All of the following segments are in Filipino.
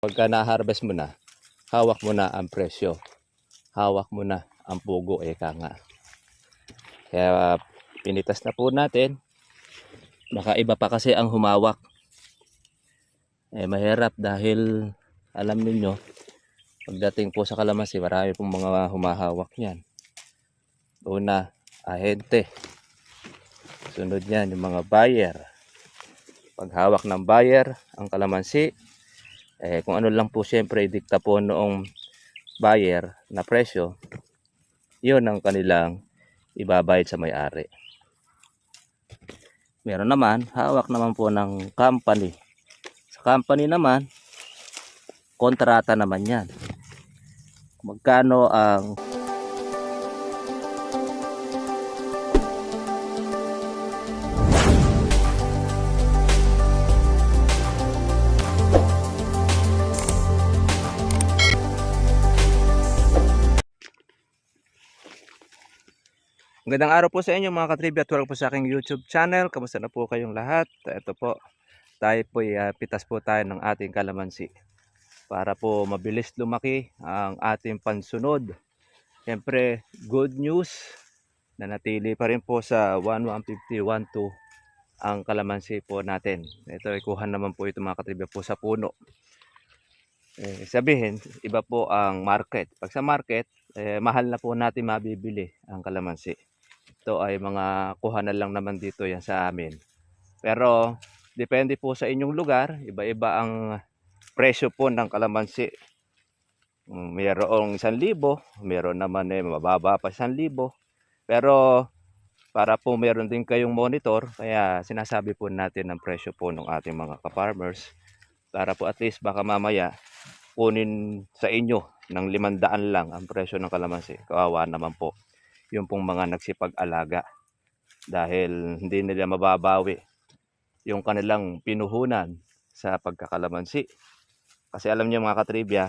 Pagka na-harvest mo na, hawak mo na ang presyo. Hawak mo na ang pugo, eka nga. Kaya pinitas na po natin. Baka iba pa kasi ang humawak. Eh mahirap dahil alam ninyo, pagdating po sa kalamansi, marami pong mga humahawak niyan. Una, ahente. Sunod niyan, yung mga buyer. Paghawak ng buyer, ang kalamansi, eh, kung ano lang po siyempre dikta po noong buyer na presyo, yun ang kanilang ibabayad sa may-ari. Meron naman, hawak naman po ng company. Sa company naman, kontrata naman yan. Magkano ang Magandang araw po sa inyo mga katribya at po sa aking YouTube channel. Kamusta na po kayong lahat? Ito po, tayo po pitas po tayo ng ating kalamansi para po mabilis lumaki ang ating pansunod. Siyempre, good news na natili pa rin po sa 1150, 12 ang kalamansi po natin. Ito, ikuhan naman po ito mga katribya po sa puno. Eh, sabihin, iba po ang market. Pag sa market, eh, mahal na po natin mabibili ang kalamansi. Ito ay mga kuhanan lang naman dito yan sa amin. Pero depende po sa inyong lugar, iba-iba ang presyo po ng kalamansi. Mm, Mayroong 1,000, mayroon naman eh mababa pa 1,000. Pero para po meron din kayong monitor, kaya sinasabi po natin ang presyo po ng ating mga ka-farmers para po at least baka mamaya kunin sa inyo ng 500 lang ang presyo ng kalamansi. Kawawa naman po yung pong mga nagsipag-alaga dahil hindi nila mababawi yung kanilang pinuhunan sa pagkakalamansi. Kasi alam niyo mga katribya,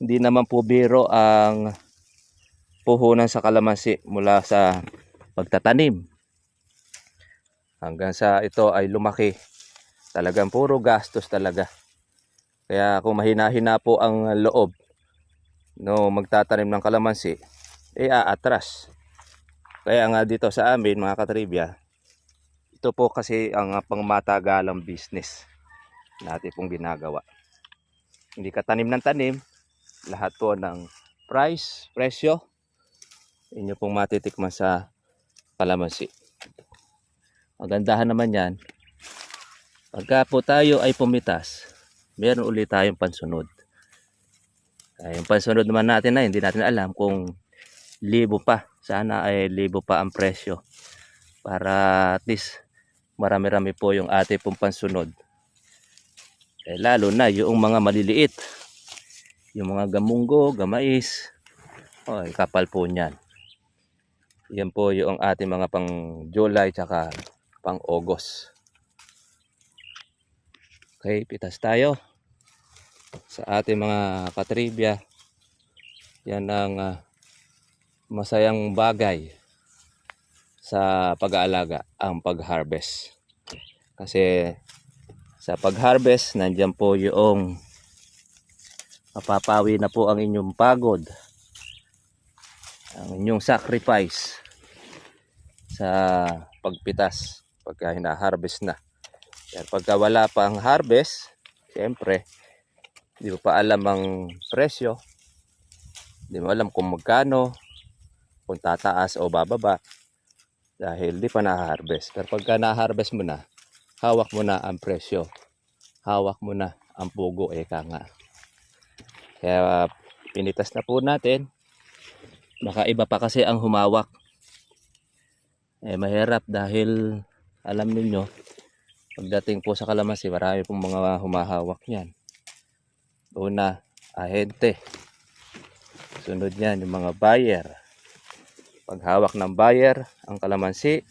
hindi naman po biro ang puhunan sa kalamansi mula sa pagtatanim hanggang sa ito ay lumaki. Talagang puro gastos talaga. Kaya kung mahina-hina po ang loob no magtatanim ng kalamansi, eh aatras. Kaya nga dito sa amin mga katribya, ito po kasi ang pangmatagalang business natin pong ginagawa. Hindi ka tanim ng tanim, lahat po ng price, presyo, inyo pong matitikman sa kalamansi. Ang gandahan naman yan, pagka po tayo ay pumitas, meron ulit tayong pansunod. Ay, yung pansunod naman natin na hindi natin alam kung libo pa. Sana ay libo pa ang presyo. Para at least marami-rami po yung ating pong pansunod. Eh, lalo na yung mga maliliit. Yung mga gamunggo, gamais. Oh, kapal po niyan. Yan po yung ating mga pang July tsaka pang August. Okay, pitas tayo sa ating mga katribya. Yan ang ah, masayang bagay sa pag-aalaga ang pag-harvest. Kasi sa pag-harvest, nandyan po yung mapapawi na po ang inyong pagod, ang inyong sacrifice sa pagpitas pagka hina-harvest na. Yan, pagka wala pang harvest, siyempre, di mo pa alam ang presyo, di mo alam kung magkano, kung tataas o bababa dahil di pa na-harvest. Pero pagka na-harvest mo na, hawak mo na ang presyo. Hawak mo na ang pugo, eka nga. Kaya pinitas na po natin. Baka iba pa kasi ang humawak. Eh mahirap dahil alam ninyo, pagdating po sa kalamansi, marami pong mga humahawak niyan. Una, ahente. Sunod niyan, yung mga buyer paghawak ng buyer ang kalamansi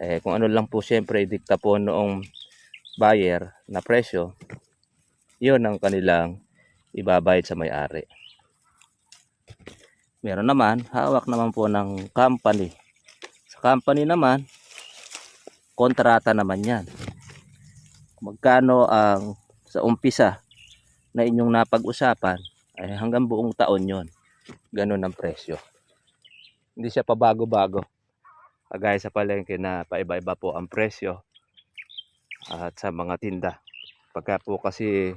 eh kung ano lang po syempre dikta po noong buyer na presyo yun ang kanilang ibabayad sa may-ari meron naman hawak naman po ng company sa company naman kontrata naman yan magkano ang sa umpisa na inyong napag-usapan ay hanggang buong taon yon. Ganun ang presyo. Hindi siya pabago-bago. Kagaya sa palengke na paiba-iba po ang presyo at sa mga tinda. Pagka po kasi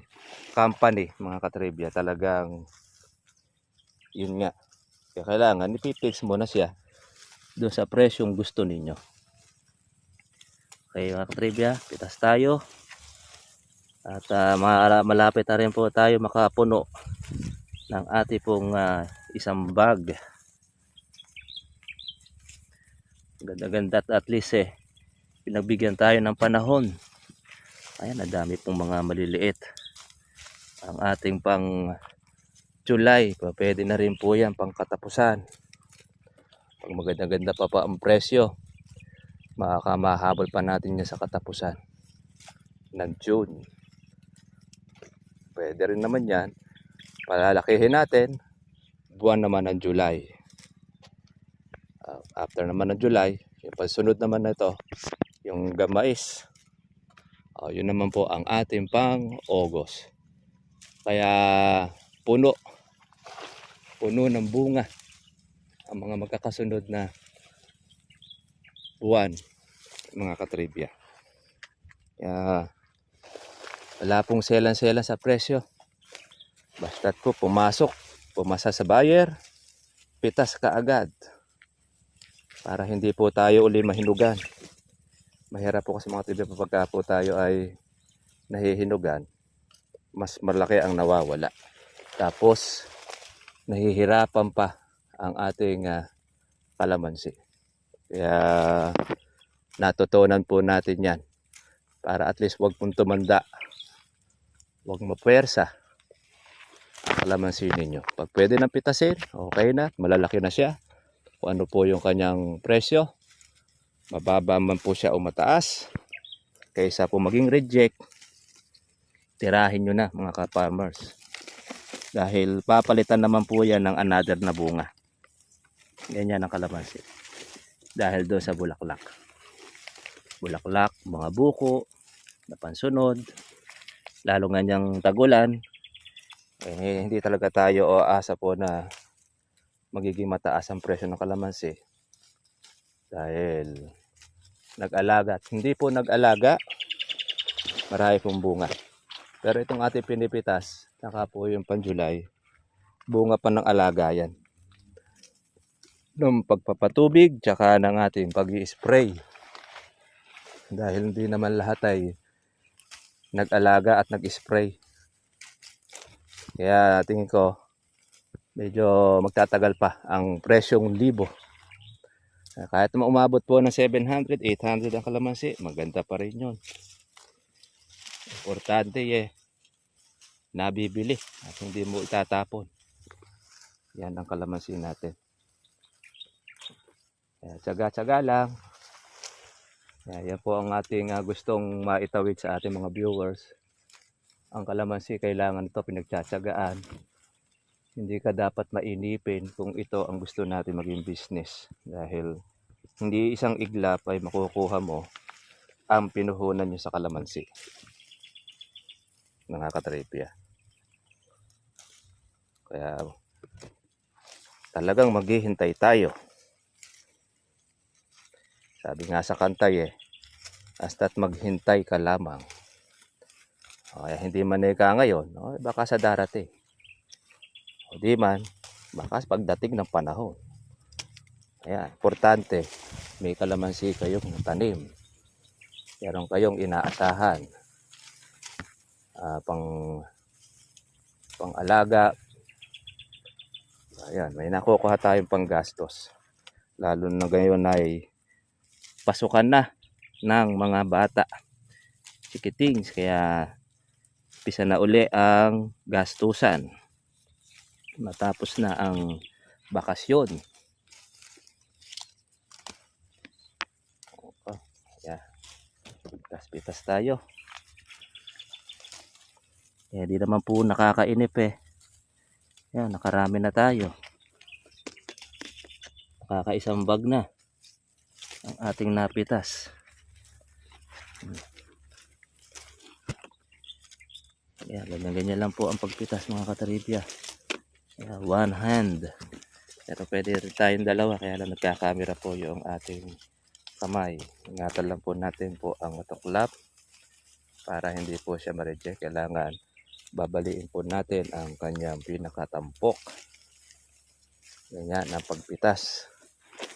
company, mga katribya, talagang yun nga. Kaya kailangan ipipix mo na siya doon sa presyong gusto ninyo. Okay mga katribya, pitas tayo. At ma- malapit na rin po tayo makapuno ng ating pong ah, isang bag. Ganda-ganda at at least eh, pinagbigyan tayo ng panahon. Ayan, nadami pong mga maliliit. Ang ating pang July, pwede na rin po yan pang katapusan. Pag maganda-ganda pa pa ang presyo, makakamahabol pa natin yan sa katapusan ng June. Pwede rin naman yan. Palalakihin natin, buwan naman ng July. Uh, after naman ng July, yung pagsunod naman na ito, yung gamais. Oh, yun naman po ang ating pang August. Kaya puno, puno ng bunga ang mga magkakasunod na buwan, mga katribya. Kaya wala pong selan-selan sa presyo. Basta't po pumasok, pumasa sa buyer, pitas ka agad. Para hindi po tayo uli mahinugan. Mahirap po kasi mga trivia pagka po tayo ay nahihinugan, mas malaki ang nawawala. Tapos, nahihirapan pa ang ating ah, kalamansi. Kaya, natutunan po natin yan. Para at least wag pong tumanda. Wag mapwersa ang kalamansi ninyo. Pag pwede nang pitasin, okay na. Malalaki na siya. Kung ano po yung kanyang presyo. Mababa man po siya o mataas. Kaysa po maging reject, tirahin nyo na mga ka-farmers. Dahil papalitan naman po yan ng another na bunga. Ganyan ang kalamansi. Dahil doon sa bulaklak. Bulaklak, mga buko, na pansunod, lalo nga niyang tagulan, eh, hindi talaga tayo o asa po na magiging mataas ang presyo ng kalamansi. Dahil nag-alaga. Hindi po nag-alaga, marami pong bunga. Pero itong ating pinipitas, naka po yung pan-July, bunga pa ng alaga yan. Nung pagpapatubig, tsaka ng ating pag spray Dahil hindi naman lahat ay nag-alaga at nag-spray. Kaya tingin ko, medyo magtatagal pa ang presyong libo. Ah, Kahit umabot po ng 700, 800 ang kalamansi, maganda pa rin yun. Importante eh, nabibili at hindi mo itatapon. Yan ang kalamansi natin. Tsaga-tsaga lang. Yan po ang ating ah, gustong maitawid sa ating mga viewers. Ang kalamansi kailangan ito pinagtsatsagaan. Hindi ka dapat mainipin kung ito ang gusto natin maging business. Dahil hindi isang iglap ay makukuha mo ang pinuhunan nyo sa kalamansi. Nakakatripya. Kaya talagang maghihintay tayo. Sabi nga sa kantay eh, basta't maghintay ka lamang. Kaya hindi man ika ngayon, o, baka sa darating. O di man, baka pagdating ng panahon. Ayan, importante, may kalamansi kayong tanim. Meron kayong inaasahan. Ah, pang pang alaga. Ayan, may nakukuha tayong panggastos. Lalo na ngayon ay pasukan na ng mga bata. Chikitings, kaya pisa na uli ang gastusan. Matapos na ang bakasyon. Oh, yeah. Pitas-pitas tayo. Eh, di naman po nakakainip eh. Yan, nakarami na tayo. Nakakaisang bag na ang ating napitas. Yan, ganyan lang po ang pagpitas mga katribya. Yan, one hand. Pero pwede rin tayong dalawa kaya lang nagkakamera po yung ating kamay. Ingatan lang po natin po ang matuklap para hindi po siya ma-reject. Kailangan babaliin po natin ang kanyang pinakatampok. Ganyan ang pagpitas.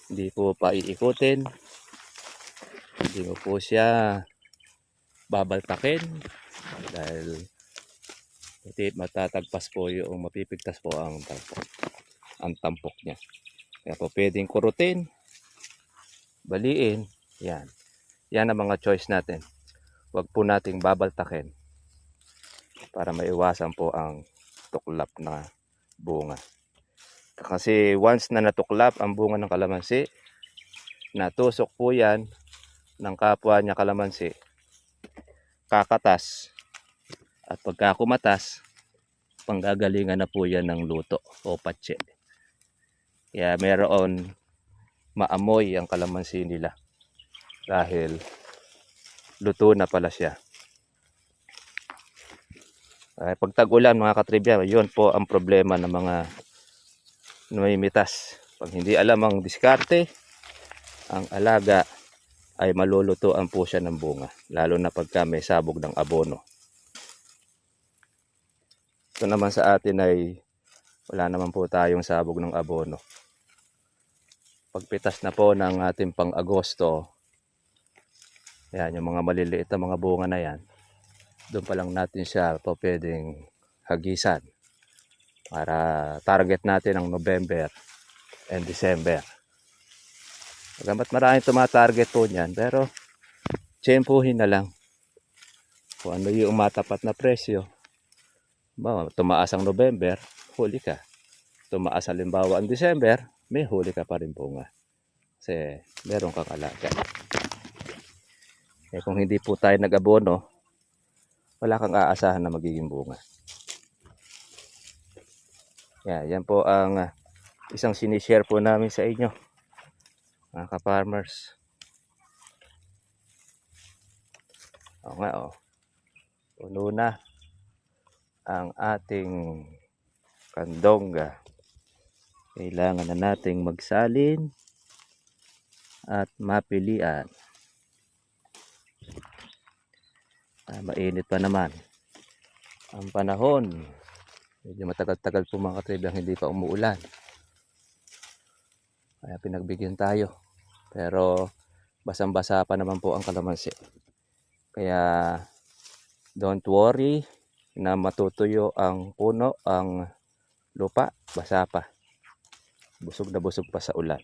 Hindi po pa iikutin. Hindi mo po siya babaltakin dahil hindi matatagpas po yung mapipigtas po ang tampok. Ang tampok niya. Kaya po pwedeng kurutin baliin yan. Yan ang mga choice natin. Wag po nating babaltakin para maiwasan po ang tuklap na bunga. Kasi once na natuklap ang bunga ng kalamansi natusok po yan ng kapwa niya kalamansi kakatas at pagka kumatas panggagalingan na po yan ng luto o patse. Kaya meron maamoy ang kalamansi nila dahil luto na pala siya. Ay pag tag-ulan mga katribya yun po ang problema ng mga namimitas. Pag hindi alam ang diskarte ang alaga ay malulutuan po siya ng bunga lalo na pagka may sabog ng abono ito naman sa atin ay wala naman po tayong sabog ng abono pagpitas na po ng ating pang Agosto yan yung mga maliliit na mga bunga na yan doon pa lang natin siya po pwedeng hagisan para target natin ang November and December Magamat maraming tumatarget po niyan, pero tsempuhin na lang. Kung ano yung matapat na presyo. Ba, tumaas ang November, huli ka. Tumaas halimbawa ang December, may huli ka pa rin bunga. Kasi meron kang alaga. Eh kung hindi po tayo nag-abono, wala kang aasahan na magiging bunga. Yeah, yan po ang ah, isang sinishare po namin sa inyo mga ka-farmers. Oo nga oh. Puno ang ating kandongga. Kailangan na nating magsalin at mapilian. Ah, mainit pa naman. Ang panahon, medyo matagal-tagal po mga katribang hindi pa umuulan. Kaya pinagbigyan tayo. Pero basang-basa pa naman po ang kalamansi. Kaya don't worry na matutuyo ang puno, ang lupa, basa pa. Busog na busog pa sa ulan.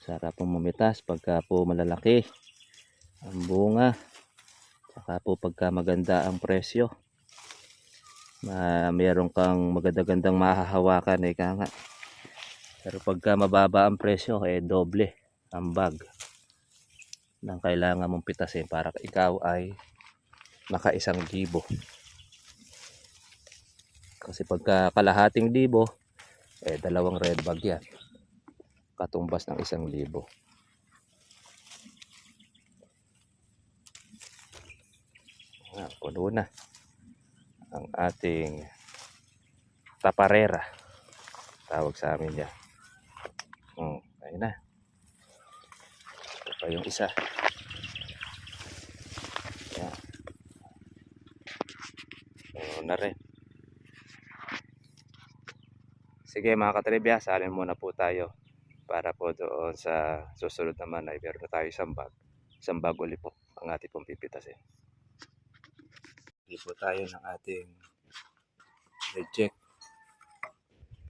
Sarap pong mamitas pagka po malalaki ang bunga. Saka po pagka maganda ang presyo na meron kang maganda-gandang mahahawakan eh nga. Pero pagka mababa ang presyo eh doble ang bag ng kailangan mong pitasin para ikaw ay naka isang libo. Kasi pagka kalahating libo eh dalawang red bag yan. Katumbas ng isang libo. Ah, puno na ang ating taparera. Tawag sa amin yan. Hmm, ayun na. Pa yung isa. Yan. Puno na rin. Sige mga katribya, salin muna po tayo para po doon sa susunod naman ay meron na tayo isang bag. Isang bag uli po ang ating pong pipitasin. Hindi po tayo ng ating reject.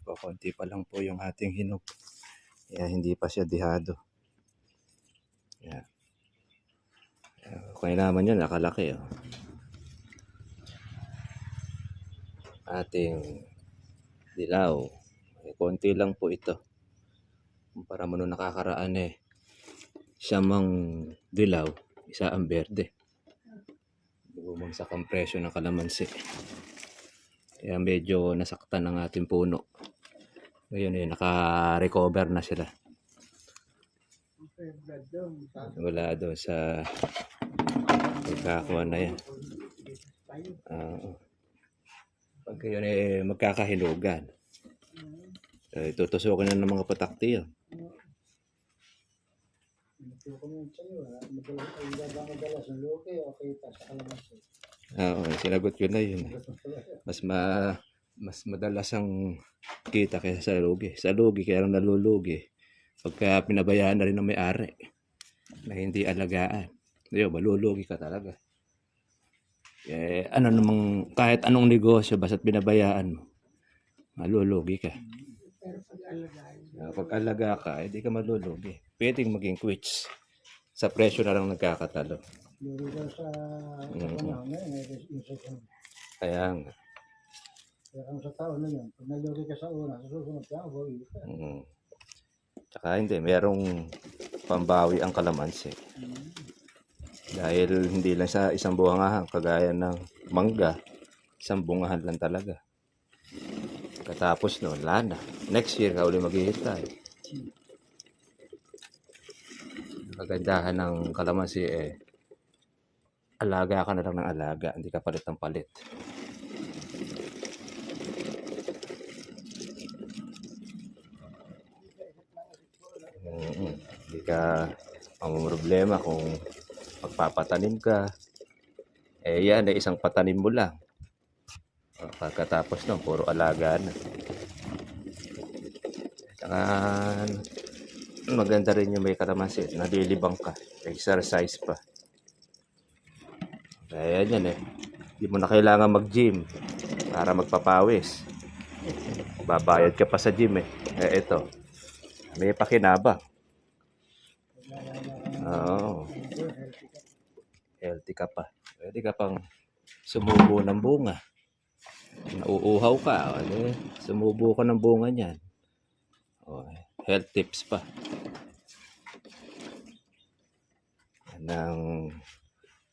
O konti pa lang po yung ating hinog. Kaya hindi pa siya dihado. Yan. Kung naman yun, nakalaki. Oh. Ating dilaw. Eh, konti lang po ito. Para mo nung nakakaraan eh. Siya mang dilaw, isa ang berde bumagsak ang presyo ng kalamansi. Kaya medyo nasaktan ang ating puno. Ngayon eh, naka-recover na sila. Wala doon sa pagkakakuha na yan. Oo. Pag yun eh, magkakahilugan. Eh, tutusukin na ng mga patakti yun. Oo, sinagot ko na yun. Mas ma mas madalas ang kita kaysa sa lugi. Sa lugi, kaya lang nalulugi. Pagka pinabayaan na rin ng may-ari na hindi alagaan. Diyo, malulugi ka talaga. Eh, ano namang, kahit anong negosyo, basta't binabayaan mo, malulugi ka. Ah, Pag alaga ka, hindi ka malulugi. Pwedeng maging quits. Sa presyo na lang nagkakatalo. Luro daw sa Mm. eh, susunod. Kaya nga. Sa taon na yun, pag nalugi ka sa una, sa susunod ka, buwi ka. Mm. Tsaka hindi, merong pambawi ang kalamansi. Dahil hindi lang sa isang bungahan, kagaya ng mangga, isang bungahan lang talaga. Katapos noon, wala na. Next year ka uli maghihintay. Kagandahan ng kalamansi eh, alaga ka na lang ng alaga, hindi ka palit ng palit. Mm, Hindi ka problema kung magpapatanim ka. Eh yan, eh, isang patanim mo lang. O, Pagkatapos nun, puro alaga na. Saka, maganda rin yung may kalamansi. Nalilibang ka. Exercise pa. Kaya yan eh. Hindi mo na kailangan mag-gym para magpapawis. Babayad ka pa sa gym eh. Eh ito, may pakinabang. Oo. Healthy ka pa. Pwede ka pang sumubo ng bunga. Nauuhaw ka. Ano, sumubo ka ng bunga niyan. O, health tips pa. Yan ang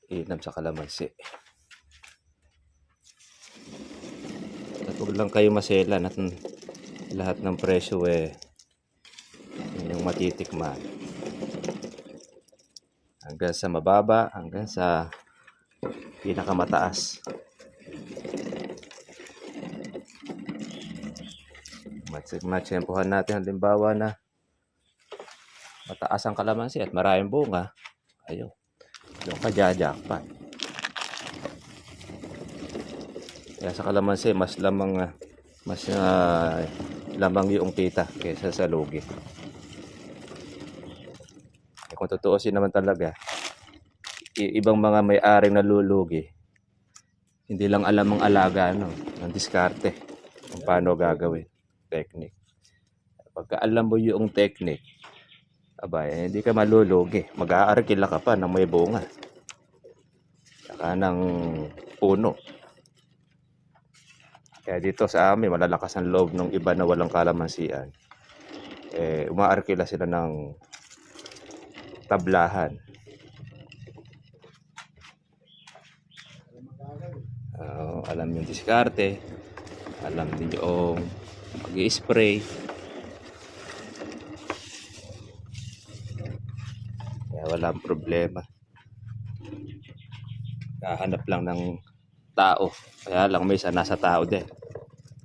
inam sa kalamansi. At huwag lang kayo maselan at lahat ng presyo eh yun yung matitikman hanggang sa mababa hanggang sa pinakamataas. Matsempohan natin halimbawa na mataas ang kalamansi at maraming bunga ayo doon ka jajakpan kaya sa kalamansi mas lamang ah, mas ah, lamang yung kita kaysa sa lugi kung tutuusin naman talaga, ibang mga may-aring nalulugi, hindi lang alam ang alaga, no, ng diskarte, kung paano gagawin, technique. Pagka alam mo yung technique, aba, eh, hindi ka malulugi. Mag-aarkila ka pa ng may bunga. Saka ng puno. Kaya dito sa amin, malalakas ang loob ng iba na walang kalamansian. Eh, umaarkila sila ng tablahan. Oo, alam yung diskarte. Alam din yung mag-spray. Kaya walang problema. Kahanap lang ng tao. Kaya lang may isa nasa tao din.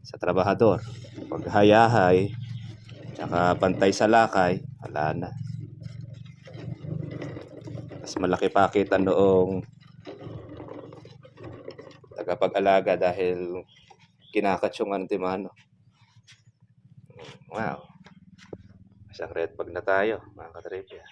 Sa trabahador. Pag hayahay, tsaka pantay sa lakay, wala na. Mas malaki pa kita noong tagapag-alaga dahil kinakatsyonan ti mano. Wow. Isang red bag na tayo, mga katripya.